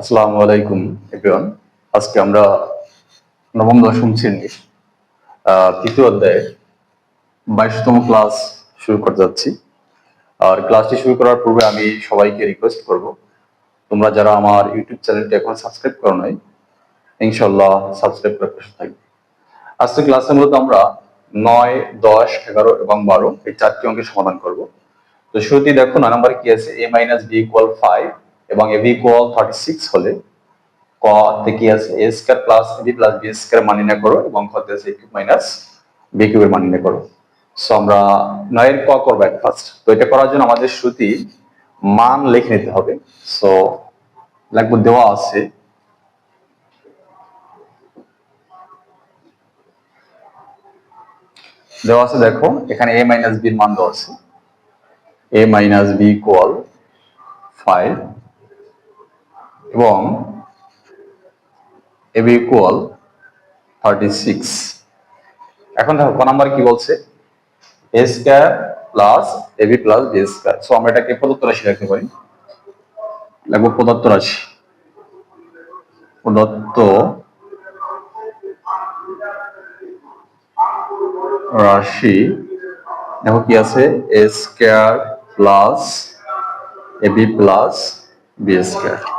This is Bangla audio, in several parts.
আসসালামু আলাইকুম এভরিওয়ান আজকে আমরা নবম দশম শ্রেণির তৃতীয় অধ্যায়ে বাইশতম ক্লাস শুরু করতে যাচ্ছি। আর ক্লাসটি শুরু করার পূর্বে আমি সবাইকে রিকোয়েস্ট করব, তোমরা যারা আমার ইউটিউব চ্যানেলটি এখন সাবস্ক্রাইব করো নাই ইনশাল্লাহ সাবস্ক্রাইব করে পাশে থাকবে। আজকে ক্লাসে মূলত আমরা নয়, দশ, এগারো এবং বারো এই চারটি অঙ্কের সমাধান করব। তো শুরুতেই দেখো, নয় নম্বরে কি আছে? A minus B equal five এবং A B equal thirty six হলে ক তে কি আছে, A square plus B plus B square মান নির্ণয় করো এবং খ আছে কিউব মাইনাস বি কিউবের মান নির্ণয় করো। সো আমরা নয়ের ক করব এক ফার্স্ট তো এটা করার জন্য আমাদের শুরুতেই মান লিখে নিতে হবে। সো লাগবে দেওয়া আছে। দেওয়া আছে, দেখো, এখানে এ মাইনাস বির মান দেওয়া আছে। A minus B equal five এবং A B equal thirty six এখন দেখো, ক নাম্বার কি বলছে? A square plus A B plus B square so আমরা এটাকে প্রদত্ত রাশি রাখতে পারি। লাগবে প্রদত্ত রাশি। প্রদত্ত রাশি। দেখো কি আছে? A square plus A B plus B square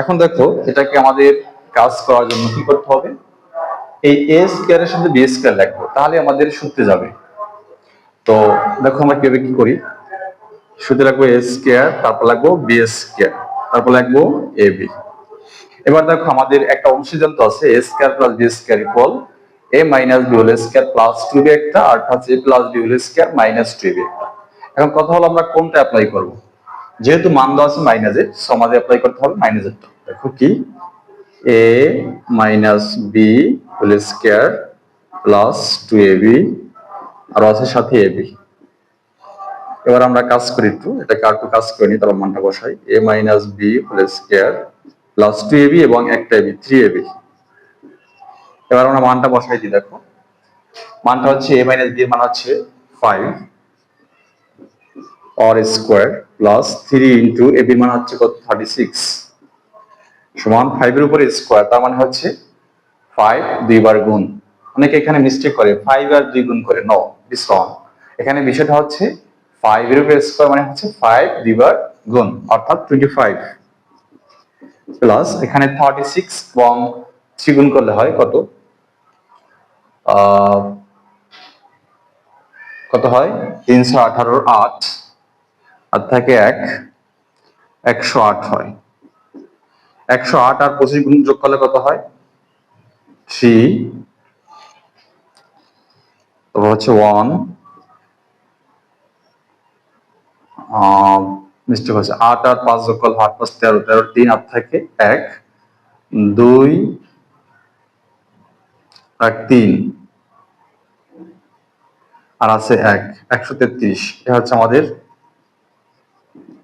এখন দেখো, এটাকে আমাদের কাজ করার জন্য কি করতে হবে? এই এ স্কয়ারের সাথে বি স্কয়ার লিখব, তাহলে আমাদের সূত্রে যাবে। তো দেখো আমরা কীভাবে কি করি? সূত্রে লাগবো এ স্কয়ার তারপর লাগবো বি স্কয়ার তারপর লাগবো এ বি এবার দেখো আমাদের একটা অনুসিদ্ধান্ত আছে A square plus B square equal A minus B whole square plus two B একটা, আর হচ্ছে A plus B whole square minus two B একটা। এখন কথা হলো আমরা কোনটা অ্যাপ্লাই করব? যেহেতু মান দেওয়া আছে মাইনাসে সো আমাদের অ্যাপ্লাই করতে হবে মাইনাসেরটা দেখো কি? A minus B whole square plus two A আর আছে সাথে এ এবার আমরা কাজ করি একটু এটাকে আর একটু কাজ করে নিই তারপর মানটা বসাই। A minus B whole square plus two AB এবং একটা এবি থ্রি এবি এবার আমরা মানটা বসাই দিই, দেখো। মানটা হচ্ছে এ মাইনাস বি এর মান হচ্ছে five or square plus three into এবির মান হচ্ছে কত? থার্টি সিক্স সমান ফাইভের উপরে স্কোয়ার তার মানে হচ্ছে ফাইভ দুইবার গুণ। অনেকে এখানে মিস্টেক করে ফাইভ আর দুই গুণ করে নো রং এখানে বিষয়টা হচ্ছে ফাইভ উপরে স্কোয়ার মানে হচ্ছে ফাইভ দুইবার গুণ, অর্থাৎ টোয়েন্টি ফাইভ প্লাস এখানে থার্টি সিক্স এবং থ্রি গুণ করলে হয় কত? কত হয়? তিনশো আঠারোর আট। আর থাকে এক, একশো আট হয়। একশো আট আর পঁচিশ গুণ যোগ করলে কত হয়? থ্রি। তারপর হচ্ছে ওয়ান। মিস্টেক হচ্ছে আট আর পাঁচ যোগ করলে আট পাঁচ তেরো। তেরো তিন আর থাকে এক, দুই, আর তিন। আর আছে এক, একশো তেত্রিশ। এটা হচ্ছে আমাদের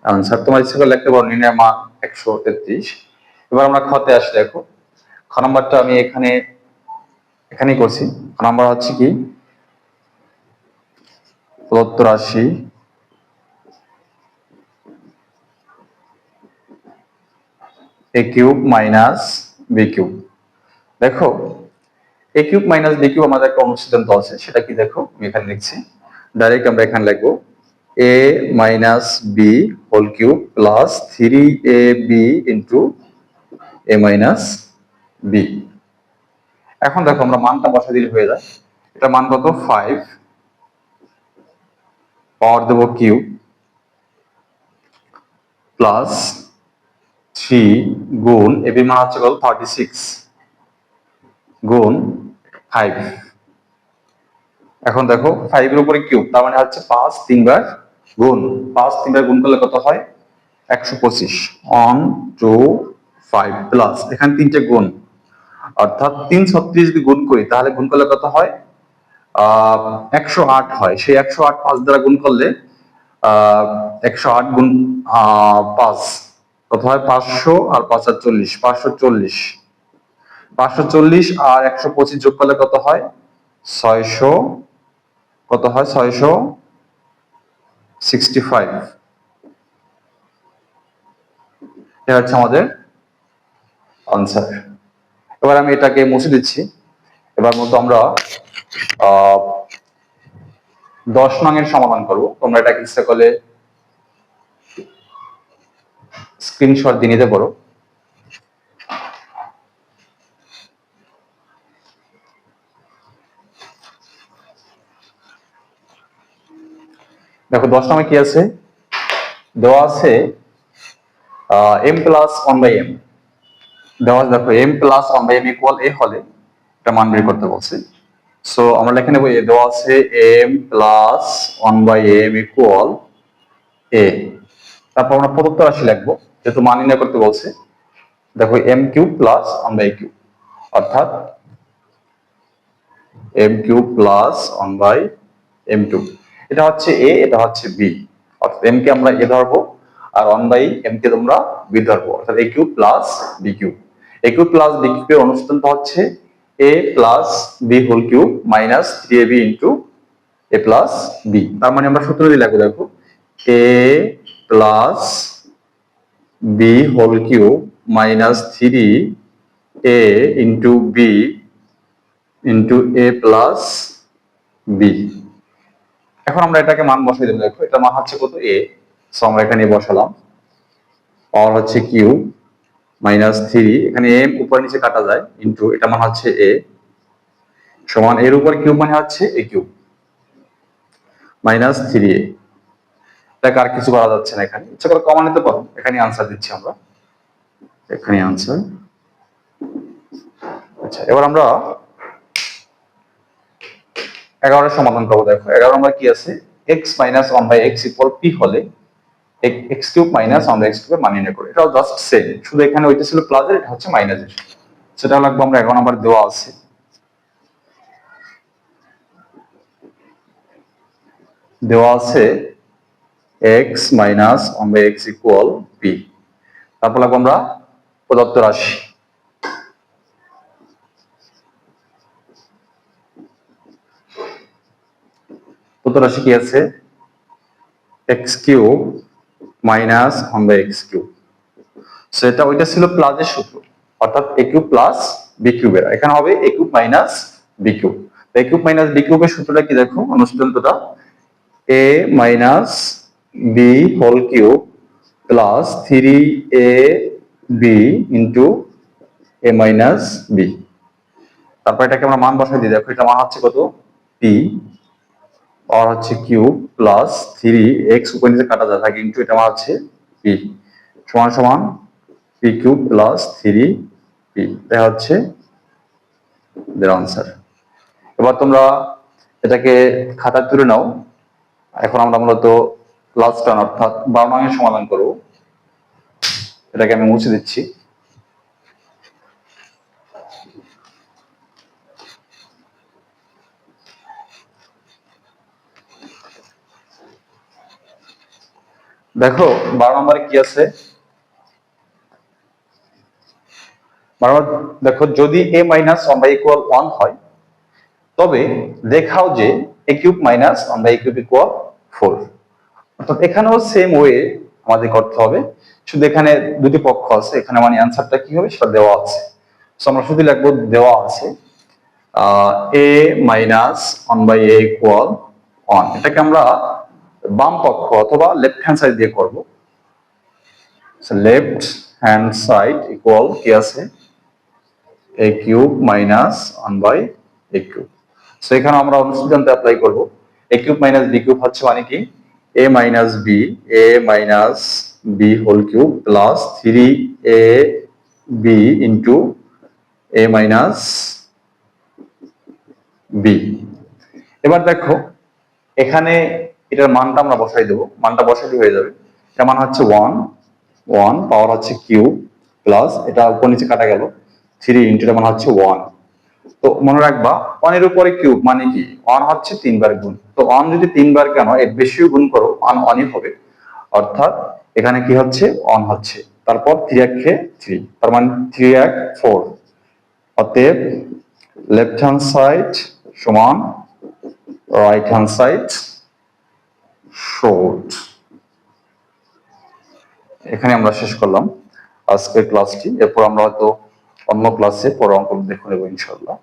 আনসার, তোমার ইচ্ছা করে লিখতে পারো নির্ণয় মান একশো তেত্রিশ। এবার আমরা খতে আসি, দেখো। খ নাম্বারটা আমি এখানে, এখানেই করছি। খ নাম্বার হচ্ছে কি? প্রদত্ত রাশি। A cube minus B cube দেখো A cube minus B cube আমাদের একটা অনুসিদ্ধান্ত আছে, সেটা কি দেখো? আমি এখানে লিখছি। ডাইরেক্ট আমরা এখানে লিখব। A minus B whole cube plus three A B into A minus B এখন দেখো আমরা মানটা বসা দিলে হয়ে যায়। এটা মান কত? ফাইভ পাওয়ার দেবো কিউব প্লাস থ্রি গুণ এবি মান হচ্ছে কত? থার্টি সিক্স গুণ ফাইভ এখন দেখো ফাইভ এর উপরে কিউব তার মানে হচ্ছে পাঁচ তিনবার গুণ পাঁচ তিনবার গুণ করলে কত হয়? একশো পঁচিশ। অন টু ফাইভ প্লাস এখানে তিনটে গুণ। অর্থাৎ তিন ছত্রিশ যদি গুণ করি, তাহলে গুণ করলে কত হয়? একশো আট হয়। সেই একশো আট পাঁচ দ্বারা গুণ করলে একশো আট গুণ পাঁচ। কত হয়? পাঁচশো আর পাঁচ আর চল্লিশ। পাঁচশো চল্লিশ। পাঁচশো চল্লিশ আর একশো পঁচিশ যোগ করলে কত হয়? ছয়শো। কত হয়? ছয়শো। সিক্সটি ফাইভ এটা হচ্ছে আমাদের আনসার এবার আমি এটাকে মুছে দিচ্ছি। এবার মতো আমরা দশ নং এর সমাধান করব। তোমরা এটাকে ইচ্ছা করলে স্ক্রিনশট দিয়ে নিতে পারো। দেখো দশ নম্বরে কি আছে? দেওয়া আছে M plus one by M দেওয়া আছে, দেখো M plus one by M equal A হলে এটা মান বের করতে বলছে। সো আমরা লিখে নেব, এ দেওয়া আছে M plus one by M equal A তারপর আমরা প্রদত্ত রাশি লিখব, যেহেতু মান নির্ণয় করতে বলছে। দেখো M cube plus one by cube অর্থাৎ M cube plus one by M to এটা হচ্ছে এ এটা হচ্ছে বি অর্থাৎ এম কে আমরা এ ধরবো, আর ওয়ান বাই এম কে তোমরা বি ধরবো। অর্থাৎ A cube plus B cube A cube plus B কিউবের অনুষ্ঠানটা হচ্ছে A plus B whole cube minus three A B into A plus B তার মানে আমরা সূত্র দিয়ে লাগবো দেখো। A plus B whole cube minus three A into B into A plus B এখন আমরা এটাকে মান বসাই দেবো। দেখো, এটা মান হচ্ছে কত? এ সো আমরা এখানে বসালাম। পাওয়ার হচ্ছে কিউ মাইনাস থ্রি এখানে এম উপর নিচে কাটা যায় ইন্টু এটা মান হচ্ছে এ সমান এর উপর কিউব মানে হচ্ছে A cube minus three A এটাকে আর কিছু করা যাচ্ছে না এখানে। ইচ্ছা করে কমা নিতে পারো। এখানে আনসার দিচ্ছি আমরা। এখানে আনসার আচ্ছা এবার আমরা এগারোর সমাধান করব, দেখো। এগারো নম্বর কি আছে? X minus one by X equal P হলে X cube minus one by X কিউবের মান নির্ণয় করি। এটাও জাস্ট সেম শুধু এখানে ওইটা ছিল প্লাসের এটা হচ্ছে মাইনাসের সেটা লাগবে আমরা এগারো নম্বর দেওয়া আছে। দেওয়া আছে X minus one by X equal P তারপর লাগবে আমরা প্রদত্ত রাশি প্রদত্ত রাশি কি আছে X cube minus one by X cube সেটা ওইটা ছিল প্লাসের সূত্র। অর্থাৎ এ কিউব প্লাস বি কিউবের এখানে হবে A cube minus B cube A cube minus B কিউবের সূত্রটা কি দেখো? অনুষ্ঠন্তটা A minus B whole cube plus three A B into A minus B তারপর এটাকে আমরা মান বসাই দিই। দেখো এটা মান হচ্ছে কত? পি আর হচ্ছে কিউ প্লাস থ্রি এক্স উপর নিচে কাটা যায় থাকে ইন্টু এটা মান হচ্ছে পি সমান সমান P cube plus three P এটা হচ্ছে আনসার এবার তোমরা এটাকে খাতা তুলে নাও, এখন আমরা মূলত লাস্ট টার্ন অর্থাৎ বারো নঙের সমাধান করব। এটাকে আমি মুছে দিচ্ছি। দেখো, বারো নম্বরে কি আছে? দেখো, যদি A minus one by equal one হয়, তবে দেখাও যে A cube minus one by cube equal four অর্থাৎ এখানেও সেম ওয়ে আমাদের করতে হবে। শুধু এখানে দুটি পক্ষ আছে, এখানে মানে অ্যান্সারটা কি হবে? সেটা দেওয়া আছে। আমরা শুধু লিখব দেওয়া আছে A minus one by A equal one এটাকে আমরা বাম পক্ষ অথবা লেফট হ্যান্ড সাইড দিয়ে করব। লেফট হ্যান্ড সাইড ইকুয়াল কি আছে? A cube minus one by A cube so এখানে আমরা অনুসিদ্ধান্ত অ্যাপ্লাই করব। A cube minus B cube হচ্ছে মানে কি? A minus B A minus B whole cube plus three A B into A minus B এবার দেখো, এখানে এটার মানটা আমরা বসাই দেবো। মানটা বসাইলে হয়ে যাবে। এটা মান হচ্ছে ওয়ান ওয়ান পাওয়ার হচ্ছে কিউব প্লাস এটা উপর নিচে কাটা গেল। থ্রি ইন্টু এটা মান হচ্ছে ওয়ান তো মনে রাখবা ওয়ানের উপরে কিউব মানে কি? ওয়ান হচ্ছে তিনবার গুণ। তো ওয়ান যদি তিনবার কেন এর বেশিও গুণ করো ওয়ান ওয়ানই হবে। অর্থাৎ এখানে কি হচ্ছে? ওয়ান হচ্ছে। তারপর থ্রি এক থ্রি তার মানে থ্রি এক ফোর অতএব লেফট হ্যান্ড সাইড সমান রাইট হ্যান্ড সাইড শর্ট এখানে আমরা শেষ করলাম। আজকের ক্লাসটি এরপর আমরা হয়তো অন্য ক্লাসে পরে অঙ্ক দেখে নেব ইনশাল্লাহ